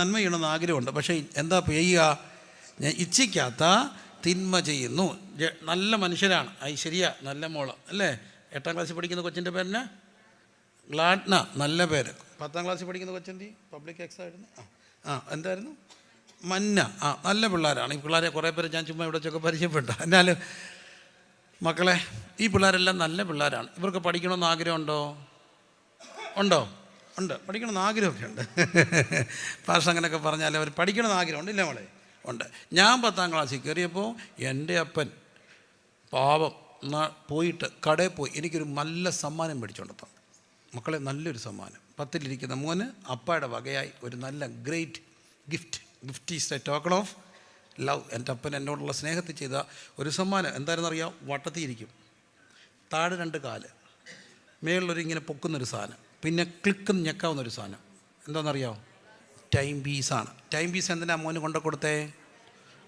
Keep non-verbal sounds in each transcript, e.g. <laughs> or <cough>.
നന്മ ചെയ്യണമെന്ന് ആഗ്രഹമുണ്ട്. പക്ഷേ എന്താ ചെയ്യുക ഞാൻ ഇച്ഛിക്കാത്ത തിന്മ ചെയ്യുന്നു. നല്ല മനുഷ്യരാണ്. ഐശ്വര്യ നല്ല മോൾ. അല്ലേ? എട്ടാം ക്ലാസ്സിൽ പഠിക്കുന്ന കൊച്ചിന്റെ പേരിന് ഗ്ലാഡ്ന നല്ല പേര്. പത്താം ക്ലാസ്സിൽ പഠിക്കുന്ന കൊച്ചിന്റെ പബ്ലിക് എക്സാം ആയിരുന്നു. ആ എന്തായിരുന്നു? മന്ന. ആ നല്ല പിള്ളേരാണ്. ഈ പിള്ളേരെ കുറേ പേര് ഞാൻ ചുമ്മാ ഇവിടെ വെച്ചൊക്കെ പരിചയപ്പെട്ടു. എന്നാലും മക്കളെ ഈ പിള്ളേരെല്ലാം നല്ല പിള്ളേരാണ്. ഇവർക്ക് പഠിക്കണമെന്ന് ആഗ്രഹമുണ്ടോ? ഉണ്ടോ? ഉണ്ട്. പഠിക്കണമെന്ന് ആഗ്രഹമൊക്കെ ഉണ്ട് പാഷ <laughs> അങ്ങനെയൊക്കെ പറഞ്ഞാൽ അവർ പഠിക്കണമെന്ന് ആഗ്രഹമുണ്ട്. ഇല്ല മോളെ? ഉണ്ട്. ഞാൻ പത്താം ക്ലാസ്സിൽ കയറിയപ്പോൾ എന്റെ അപ്പൻ പാവം പോയിട്ട് കടയിൽ പോയി എനിക്കൊരു നല്ല സമ്മാനം മേടിച്ചുകൊണ്ട് തന്നു മക്കളെ നല്ലൊരു സമ്മാനം. പത്തിലിരിക്കുന്ന മോന് അപ്പയുടെ വകയായി ഒരു നല്ല great gift gift is a token of love എന്റെ അപ്പൻ എന്നോടുള്ള സ്നേഹത്തിൽ ചെയ്ത ഒരു സമ്മാനം. എന്തായിരുന്നു അറിയാം വട്ടത്തിയിരിക്കും താഴെ രണ്ട് കാൽ. മേളിലൊരു ഇങ്ങനെ പൊക്കുന്നൊരു സാധനം. പിന്നെ ക്ലിക്ക് ഞെക്കാവുന്ന ഒരു സാധനം. എന്താണെന്നറിയാമോ ടൈം പീസാണ്. ടൈം പീസ് എന്തിനാ മോന് കൊണ്ടു കൊടുത്തേ?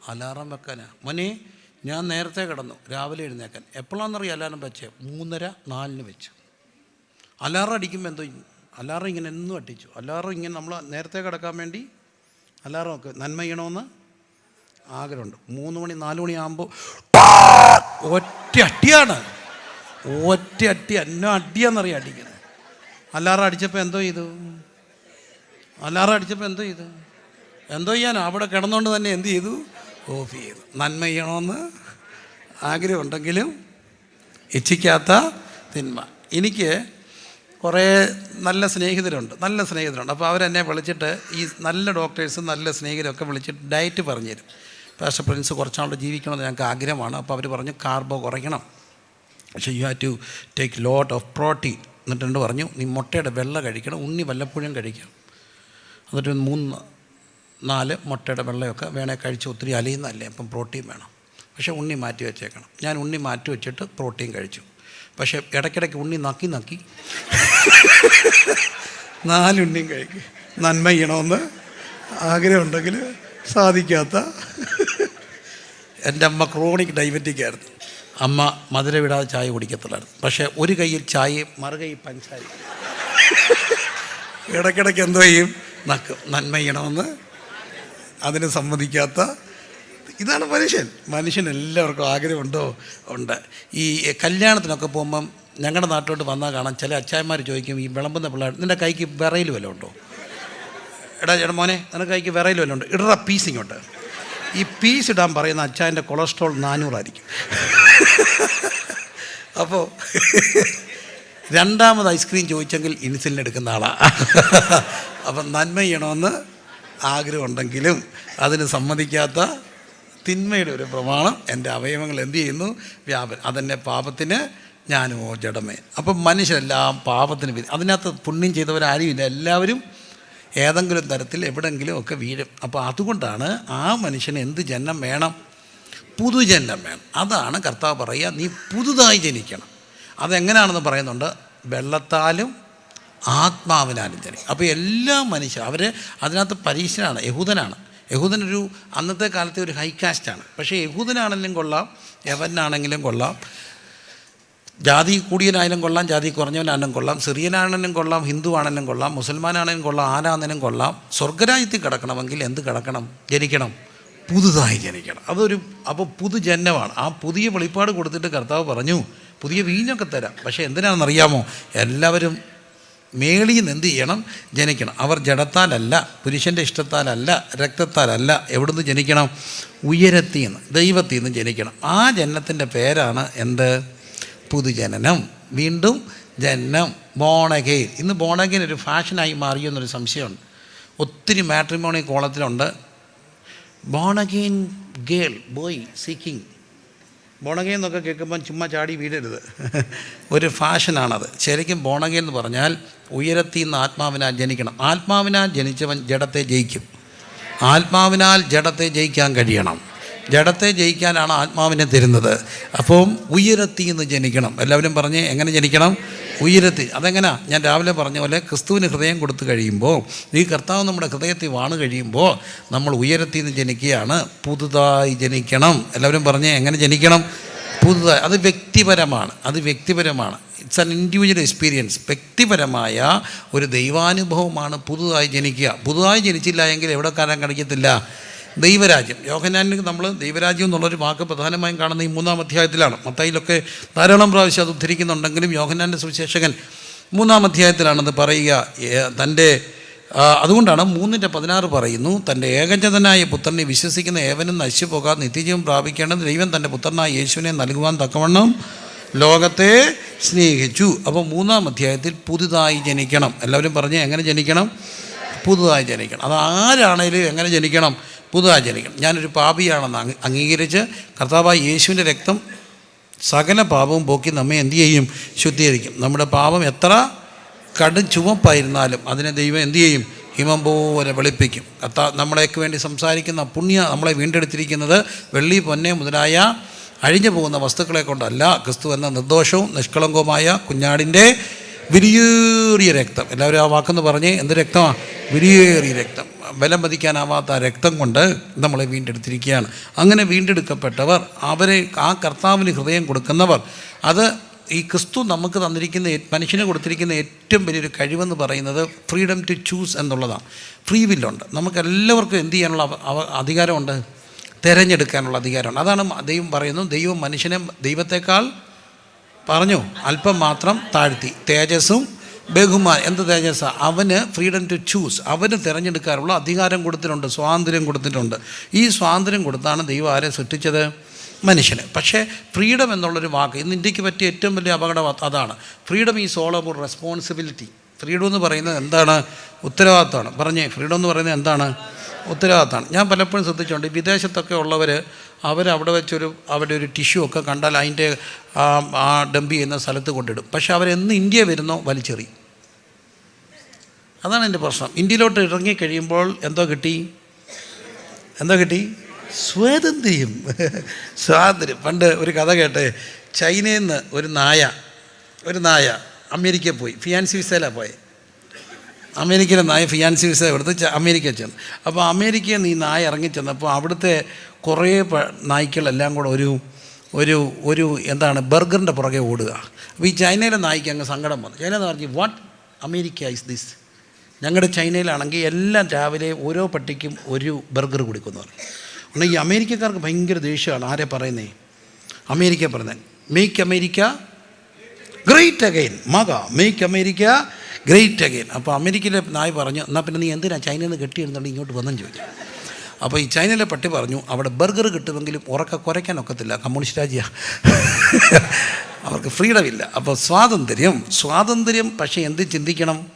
അലാറം വെക്കാനാ. മോനെ ഞാൻ നേരത്തെ കിടന്നു. രാവിലെ എഴുന്നേക്കാൻ. എപ്പോഴാണെന്നറിയാം അലാറം വെച്ചേ? മൂന്നര നാലിന് വെച്ചു. അലാറം അടിക്കുമ്പോൾ എന്തോ? അലാറം ഇങ്ങനെ എന്നും അടിച്ചു. അലാറം ഇങ്ങനെ നമ്മൾ നേരത്തെ കിടക്കാൻ വേണ്ടി അലാറം ഒക്കെ നന്മ ചെയ്യണമെന്ന് ആഗ്രഹമുണ്ട്. മൂന്ന് മണി നാല് മണിയാകുമ്പോൾ ഒറ്റ അട്ടിയാണ്. ഒറ്റ അട്ടി എന്നോ അടിയാന്നറിയാം അടിക്കുന്നത് അലാറം അടിച്ചപ്പോൾ എന്തോ ചെയ്തു? അല്ലാറ അടിച്ചപ്പോൾ എന്തോ ചെയ്തു? എന്തോ ചെയ്യാനോ? അവിടെ കിടന്നുകൊണ്ട് തന്നെ എന്ത് ചെയ്തു? ഓഫ് ചെയ്തു. നന്മ ചെയ്യണമെന്ന് ആഗ്രഹമുണ്ടെങ്കിലും ഇച്ഛിക്കാത്ത തിന്മ. എനിക്ക് കുറേ നല്ല സ്നേഹിതരുണ്ട്. നല്ല സ്നേഹിതരുണ്ട്. അപ്പോൾ അവരെന്നെ വിളിച്ചിട്ട് ഈ നല്ല ഡോക്ടേഴ്സും നല്ല സ്നേഹിതരൊക്കെ വിളിച്ചിട്ട് ഡയറ്റ് പറഞ്ഞു തരും പക്ഷേ പ്രിൻസ് കുറച്ചാളുടെ ജീവിക്കണമെന്ന് ഞങ്ങൾക്ക് ആഗ്രഹമാണ്. അപ്പോൾ അവർ പറഞ്ഞു കാർബോ കുറയ്ക്കണം. പക്ഷേ you have to take lot of protein എന്നിട്ട് എന്നോട് പറഞ്ഞു? നീ മുട്ടയുടെ വെള്ള കഴിക്കണം ഉണ്ണി വല്ലപ്പോഴും കഴിക്കണം എന്നിട്ട് മൂന്ന് നാല് മുട്ടയുടെ വെള്ളയൊക്കെ വേണേൽ കഴിച്ച് ഒത്തിരി അലിയുന്നതല്ലേ അപ്പം പ്രോട്ടീൻ വേണം. പക്ഷേ ഉണ്ണി മാറ്റി വെച്ചേക്കണം. ഞാൻ ഉണ്ണി മാറ്റി വെച്ചിട്ട് പ്രോട്ടീൻ കഴിച്ചു. പക്ഷേ ഇടയ്ക്കിടയ്ക്ക് ഉണ്ണി നക്കി നക്കി. നാലുണ്ണിയും കഴിക്കും. നന്മ ചെയ്യണമെന്ന് ആഗ്രഹമുണ്ടെങ്കിൽ സാധിക്കാത്ത എന്റെ അമ്മ ക്രോണിക് ഡയബറ്റിക് ആയിരുന്നു അമ്മ മധുര വിടാതെ ചായ കുടിക്കത്തുള്ളായിരുന്നു പക്ഷേ ഒരു കയ്യിൽ ചായയും മറുകൈയിൽ പഞ്ചാരി. ഇടയ്ക്കിടയ്ക്ക് എന്തോ ചെയ്യും. നക്കും നന്മ ചെയ്യണമെന്ന് അതിന് സമ്മതിക്കാത്ത ഇതാണ് മനുഷ്യൻ. മനുഷ്യൻ എല്ലാവർക്കും ആഗ്രഹമുണ്ടോ? ഉണ്ട്. ഈ കല്യാണത്തിനൊക്കെ പോകുമ്പം ഞങ്ങളുടെ നാട്ടിലോട്ട് വന്നാൽ കാണാൻ ചില അച്ചായന്മാർ ചോദിക്കും ഈ വിളമ്പുന്ന പിള്ളേർ നിന്റെ കൈക്ക് വിറയിൽ വല്ലതും ഉണ്ടോ? എടാ ചേട്ടാ മോനെ നിനക്ക് കൈക്ക് വിറയിൽ വല്ലതും ഇടറ പീസ് ഇങ്ങോട്ട്. ഈ പീസ് ഇടാൻ പറയുന്ന അച്ചാന്റെ കൊളസ്ട്രോൾ നാനൂറായിരിക്കും. അപ്പോൾ രണ്ടാമത് ഐസ്ക്രീം ചോദിച്ചെങ്കിൽ ഇൻസുലിൻ എടുക്കുന്ന ആളാണ് അപ്പം നന്മ ചെയ്യണമെന്ന് ആഗ്രഹമുണ്ടെങ്കിലും അതിന് സമ്മതിക്കാത്ത തിന്മയുടെ ഒരു പ്രമാണം എന്റെ അവയവങ്ങൾ എന്ത് ചെയ്യുന്നു? വ്യാപനം. അതെന്നെ പാപത്തിന് ഞാനോ ജഡമേ. അപ്പം മനുഷ്യരെല്ലാം പാപത്തിന് അതിനകത്ത് പുണ്യം ചെയ്തവരാരും ഇല്ല. എല്ലാവരും ഏതെങ്കിലും തരത്തിൽ എവിടെങ്കിലും ഒക്കെ വീഴും. അപ്പോൾ അതുകൊണ്ടാണ് ആ മനുഷ്യന് എന്ത് ജന്മം വേണം? പുതുജന്മം വേണം. അതാണ് കർത്താവ് പറയുക നീ പുതുതായി ജനിക്കണം. അതെങ്ങനെയാണെന്ന് പറയുന്നുണ്ട്? വെള്ളത്താലും ആത്മാവിനാലും ജനിക്കും അപ്പോൾ എല്ലാ മനുഷ്യരും അവർ അതിനകത്ത് പരീക്ഷനാണ് യഹൂദനാണ്. യഹൂദനൊരു അന്നത്തെ കാലത്തെ ഒരു ഹൈ കാസ്റ്റാണ് പക്ഷേ യഹൂദനാണെങ്കിലും കൊള്ളാം യവനാണെങ്കിലും കൊള്ളാം. ജാതി കൂടിയനായാലും കൊള്ളാം ജാതി കുറഞ്ഞവനാണെങ്കിലും കൊള്ളാം സിറിയനാണെങ്കിലും കൊള്ളാം ഹിന്ദു ആണെങ്കിലും കൊള്ളാം മുസൽമാനാണെങ്കിലും കൊള്ളാം ആരാണെങ്കിലും കൊള്ളാം സ്വർഗരാജ്യത്തിൽ കിടക്കണമെങ്കിൽ എന്ത് കിടക്കണം? ജനിക്കണം. പുതുതായി ജനിക്കണം. അതൊരു അപ്പോൾ പുതുജന്മമാണ്. ആ പുതിയ വെളിപ്പാട് കൊടുത്തിട്ട് കർത്താവ് പറഞ്ഞു പുതിയ വീഞ്ഞൊക്കെ തരാം. പക്ഷേ എന്തിനാണെന്നറിയാമോ? എല്ലാവരും മേളിൽ നിന്ന് എന്ത് ചെയ്യണം? ജനിക്കണം. അവർ ജഡത്താലല്ല പുരുഷന്റെ ഇഷ്ടത്താലല്ല രക്തത്താലല്ല എവിടുന്ന് ജനിക്കണം? ഉയരത്തിൽ നിന്ന് ദൈവത്തിൽ നിന്ന് ജനിക്കണം. ആ ജനനത്തിന്റെ പേരാണ് എന്ത്? പുതുജനനം. വീണ്ടും ജനനം. ബോണഗെയിൻ ഇന്ന് ബോണഗെയിൻ ഒരു ഫാഷനായി മാറിയോ എന്നൊരു സംശയമുണ്ട്. ഒത്തിരി മാട്രിമോണി കോളത്തിലുണ്ട്. ബോണഗെയിൻ ഗേൾ ബോയ് സീക്കിങ് ബോണഗെയിൻ എന്നൊക്കെ കേൾക്കുമ്പോൾ ചുമ്മാ ചാടി വീഴരുത്. ഒരു ഫാഷനാണത്. ശരിക്കും ബോണഗെയിൻ എന്ന് പറഞ്ഞാൽ ഉയരത്തിൽ നിന്ന് ആത്മാവിനാൽ ജനിക്കണം. ആത്മാവിനാൽ ജനിച്ചവൻ ജഡത്തെ ജയിക്കും. ആത്മാവിനാൽ ജഡത്തെ ജയിക്കാൻ കഴിയണം. ജഡത്തെ ജയിക്കാനാണ് ആത്മാവിനെ തരുന്നത്. അപ്പം ഉയരത്തി എന്ന് ജനിക്കണം. എല്ലാവരും പറഞ്ഞ് എങ്ങനെ ജനിക്കണം? ഉയരത്തി. അതെങ്ങനാ? ഞാൻ രാവിലെ പറഞ്ഞ പോലെ ക്രിസ്തുവിന് ഹൃദയം കൊടുത്തു കഴിയുമ്പോൾ ഈ കർത്താവ് നമ്മുടെ ഹൃദയത്തിൽ വാണ് കഴിയുമ്പോൾ നമ്മൾ ഉയരത്തിൽ നിന്ന് ജനിക്കുകയാണ്. പുതുതായി ജനിക്കണം. എല്ലാവരും പറഞ്ഞ് എങ്ങനെ ജനിക്കണം? പുതുതായി. അത് വ്യക്തിപരമാണ്. അത് വ്യക്തിപരമാണ്. ഇറ്റ്സ് ആൻ ഇൻഡിവിജ്വൽ എക്സ്പീരിയൻസ് വ്യക്തിപരമായ ഒരു ദൈവാനുഭവമാണ് പുതുതായി ജനിക്കുക. പുതുതായി ജനിച്ചില്ല എങ്കിൽ എവിടെ കാലം കാണിക്കത്തില്ല? ദൈവരാജ്യം. യോഹനാനിന് നമ്മൾ ദൈവരാജ്യം എന്നുള്ളൊരു വാക്ക് പ്രധാനമായും കാണുന്ന ഈ മൂന്നാം അധ്യായത്തിലാണ്. മത്തയിലൊക്കെ ധാരാളം പ്രാവശ്യം അത് ഉദ്ധരിക്കുന്നുണ്ടെങ്കിലും യോഹനാന്റെ സുവിശേഷകൻ മൂന്നാം അധ്യായത്തിലാണത് പറയുക. തന്റെ അതുകൊണ്ടാണ് മൂന്നിന്റെ പതിനാറ് പറയുന്നു തന്റെ ഏകജതനായ പുത്രനെ വിശ്വസിക്കുന്ന ഏവനും നശിച്ചു പോകാതെ നിത്യജീവൻ പ്രാപിക്കേണ്ടത് ദൈവം തന്റെ പുത്രനായ യേശുവിനെ നൽകുവാൻ തക്കവണ്ണം ലോകത്തെ സ്നേഹിച്ചു. അപ്പോൾ മൂന്നാം അധ്യായത്തിൽ പുതുതായി ജനിക്കണം. എല്ലാവരും പറഞ്ഞ് എങ്ങനെ ജനിക്കണം? പുതുതായി ജനിക്കണം. അത് ആരാണേലും എങ്ങനെ ജനിക്കണം? പുതുതായി ജനിക്കണം ഞാനൊരു പാപിയാണെന്ന് അംഗ- അംഗീകരിച്ച് കർത്താവായ യേശുവിന്റെ രക്തം സകല പാപവും പോക്കി നമ്മെ എന്തു ചെയ്യും? ശുദ്ധീകരിക്കും. നമ്മുടെ പാപം എത്ര കടും ചുവപ്പായിരുന്നാലും അതിനെ ദൈവം എന്തു ചെയ്യും? ഹിമം പോലെ വെളുപ്പിക്കും. കർത്താ നമ്മളേക്ക് വേണ്ടി സംസാരിക്കുന്ന പുണ്യ നമ്മളെ വീണ്ടെടുത്തിരിക്കുന്നത് വെള്ളി പൊന്നെ മുതലായ അഴിഞ്ഞു പോകുന്ന വസ്തുക്കളെ കൊണ്ടല്ല. ക്രിസ്തു എന്ന നിർദോഷവും നിഷ്കളങ്കവുമായ കുഞ്ഞാടിന്റെ വിരിയേറിയ രക്തം. എല്ലാവരും ആ വാക്കെന്ന് പറഞ്ഞ് എന്ത് രക്തമാണ് വിരിയേറിയ രക്തം. ബലം മതിക്കാനാവാത്ത രക്തം കൊണ്ട് നമ്മളെ വീണ്ടെടുത്തിരിക്കുകയാണ്. അങ്ങനെ വീണ്ടെടുക്കപ്പെട്ടവർ അവരെ ആ കർത്താവിന് ഹൃദയം കൊടുക്കുന്നവർ അത് ഈ ക്രിസ്തു നമുക്ക് തന്നിരിക്കുന്ന മനുഷ്യന് കൊടുത്തിരിക്കുന്ന ഏറ്റവും വലിയൊരു കഴിവെന്ന് പറയുന്നത് ഫ്രീഡം ടു ചൂസ് എന്നുള്ളതാണ്. ഫ്രീ വില്ലുണ്ട് നമുക്ക് എല്ലാവർക്കും എന്ത് ചെയ്യാനുള്ള അധികാരമുണ്ട്? തിരഞ്ഞെടുക്കാനുള്ള അധികാരമുണ്ട്. അതാണ് ദൈവം പറയുന്നത് ദൈവം മനുഷ്യനെ ദൈവത്തെക്കാൾ പറഞ്ഞു. അല്പം മാത്രം താഴ്ത്തി. തേജസ്സും ബഹുമാൻ എന്ത് തേജസ് അവന് ഫ്രീഡം ടു ചൂസ് അവന് തിരഞ്ഞെടുക്കാനുള്ള അധികാരം കൊടുത്തിട്ടുണ്ട് സ്വാതന്ത്ര്യം കൊടുത്തിട്ടുണ്ട്. ഈ സ്വാതന്ത്ര്യം കൊടുത്താണ് ദൈവം ആരെ സൃഷ്ടിച്ചത്? മനുഷ്യന്. പക്ഷേ ഫ്രീഡം എന്നുള്ളൊരു വാക്ക് ഇന്ന് ഇന്ത്യയ്ക്ക് പറ്റിയ ഏറ്റവും വലിയ അപകടം അതാണ്. Freedom is all about responsibility freedom എന്ന് പറയുന്നത് എന്താണ്? ഉത്തരവാദിത്തമാണ് പറഞ്ഞേ ഫ്രീഡം എന്ന് പറയുന്നത് എന്താണ്? ഉത്തരവാദിത്തമാണ് ഞാൻ പലപ്പോഴും ശ്രദ്ധിച്ചിട്ടുണ്ട് വിദേശത്തൊക്കെ ഉള്ളവർ അവരവിടെ വെച്ചൊരു അവിടെ ഒരു ടിഷ്യൂ ഒക്കെ കണ്ടാൽ അതിന്റെ ആ ഡംപ് ചെയ്യുന്ന സ്ഥലത്ത് കൊണ്ടിടും. പക്ഷെ അവരെന്ന് ഇന്ത്യ വരുന്നോ വലിച്ചെറിയും അതാണ് എന്റെ പ്രശ്നം. ഇന്ത്യയിലോട്ട് ഇറങ്ങി കഴിയുമ്പോൾ എന്തോ കിട്ടി? എന്തോ കിട്ടി? സ്വാതന്ത്ര്യം. സ്വാതന്ത്ര്യം. പണ്ട് ഒരു കഥ കേട്ടെ. ചൈനയിൽ നിന്ന് ഒരു നായ ഒരു നായ അമേരിക്കയിൽ പോയി. ഫിയാൻസി വിസയിലാണ് പോയത് അമേരിക്കയിലെ നായ ഫിയാൻസി വിസ എടുത്ത് അമേരിക്ക ചെന്നു. അപ്പോൾ അമേരിക്കയിൽ നിന്ന് ഈ നായ ഇറങ്ങിച്ചെന്നപ്പോൾ അവിടുത്തെ കുറേ നായ്ക്കളെല്ലാം കൂടെ ഒരു ഒരു ഒരു എന്താണ് ബർഗറിന്റെ പുറകെ ഓടുക. അപ്പോൾ ഈ ചൈനയിലെ നായ്ക്ക് അങ്ങ് സങ്കടം വന്നു. ചൈന എന്ന് പറഞ്ഞു വാട്ട് അമേരിക്ക ഇസ് ദിസ് ഞങ്ങളുടെ ചൈനയിലാണെങ്കിൽ എല്ലാം രാവിലെ ഓരോ പട്ടിക്കും ഒരു ബർഗർ കൊടുക്കുമെന്ന് പറഞ്ഞു. അതുകൊണ്ട് ഈ അമേരിക്കക്കാർക്ക് ഭയങ്കര ദേഷ്യമാണ് ആരെ പറയുന്നേ? അമേരിക്ക പറയുന്നത് make America great again MAGA make America great again അപ്പോൾ അമേരിക്കയിലെ നായ് പറഞ്ഞു എന്നാൽ പിന്നെ നീ എന്തിനാ ചൈനയിൽ നിന്ന് കെട്ടിയിരുന്നുണ്ട് ഇങ്ങോട്ട് വന്നെന്ന് ചോദിച്ചു. അപ്പോൾ ഈ ചൈനയിലെ പട്ടി പറഞ്ഞു അവിടെ ബർഗർ കിട്ടുമെങ്കിലും ഉറക്ക കുറയ്ക്കാൻ ഒക്കത്തില്ല കമ്മ്യൂണിസ്റ്റ് രാജ്യമാണ് അവർക്ക് ഫ്രീഡം ഇല്ല. അപ്പോൾ സ്വാതന്ത്ര്യം സ്വാതന്ത്ര്യം പക്ഷേ എന്ത് ചിന്തിക്കണം?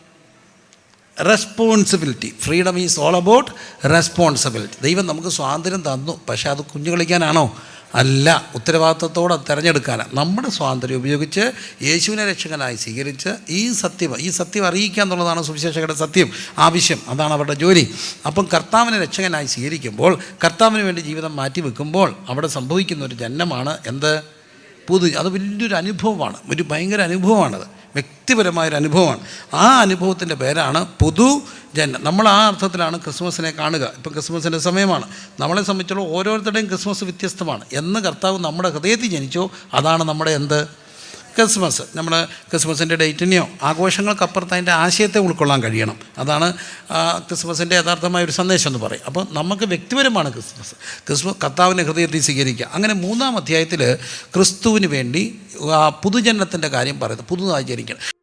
Responsibility freedom is all about responsibility ദൈവം നമുക്ക് സ്വാതന്ത്ര്യം തന്നു പക്ഷേ അത് കുഞ്ഞു കളിക്കാനാണോ അല്ല ഉത്തരവാദിത്വത്തോടെ തിരഞ്ഞെടുക്കാൻ നമ്മുടെ സ്വാതന്ത്ര്യം ഉപയോഗിച്ച് യേശുവിനെ രക്ഷകനായി സ്വീകരിച്ച് ഈ സത്യം ഈ സത്യം അറിയിക്കുക എന്നുള്ളതാണ് സുവിശേഷകരുടെ സത്യം ആവശ്യം. അതാണ് അവരുടെ ജോലി. അപ്പം കർത്താവിനെ രക്ഷകനായി സ്വീകരിക്കുമ്പോൾ കർത്താവിന് വേണ്ടി ജീവിതം മാറ്റി വെക്കുമ്പോൾ അവിടെ സംഭവിക്കുന്ന ഒരു ജന്മമാണ് എന്ത്? പുതു അത് വലിയൊരു അനുഭവമാണ്. ഒരു ഭയങ്കര അനുഭവമാണത്. വ്യക്തിപരമായൊരു അനുഭവമാണ്. ആ അനുഭവത്തിന്റെ പേരാണ് പുതു ജന്മം. നമ്മൾ ആ അർത്ഥത്തിലാണ് ക്രിസ്മസിനെ കാണുക. ഇപ്പം ക്രിസ്മസിന്റെ സമയമാണ്. നമ്മളെ സംബന്ധിച്ചുള്ള ഓരോരുത്തരുടെയും ക്രിസ്മസ് വ്യത്യസ്തമാണ്. എന്ന് കർത്താവ് നമ്മുടെ ഹൃദയത്തിൽ ജനിച്ചോ അതാണ് നമ്മുടെ എന്ത്? ക്രിസ്മസ്. നമ്മൾ ക്രിസ്മസിന്റെ ഡേറ്റിനെയോ ആഘോഷങ്ങൾക്കപ്പുറത്ത് അതിന്റെ ആശയത്തെ ഉൾക്കൊള്ളാൻ കഴിയണം. അതാണ് ക്രിസ്മസിന്റെ യഥാർത്ഥമായ ഒരു സന്ദേശം എന്ന് പറയും അപ്പോൾ നമുക്ക് വ്യക്തിപരമാണ് ക്രിസ്മസ്. ക്രിസ്മസ് കർത്താവിന്റെ ഹൃദയത്തിൽ സ്വീകരിക്കുക. അങ്ങനെ മൂന്നാം അധ്യായത്തിൽ ക്രിസ്തുവിന് വേണ്ടി ആ പുതുജന്മത്തിന്റെ കാര്യം പറയുന്നത് പുതുതായി ജനിക്കണം.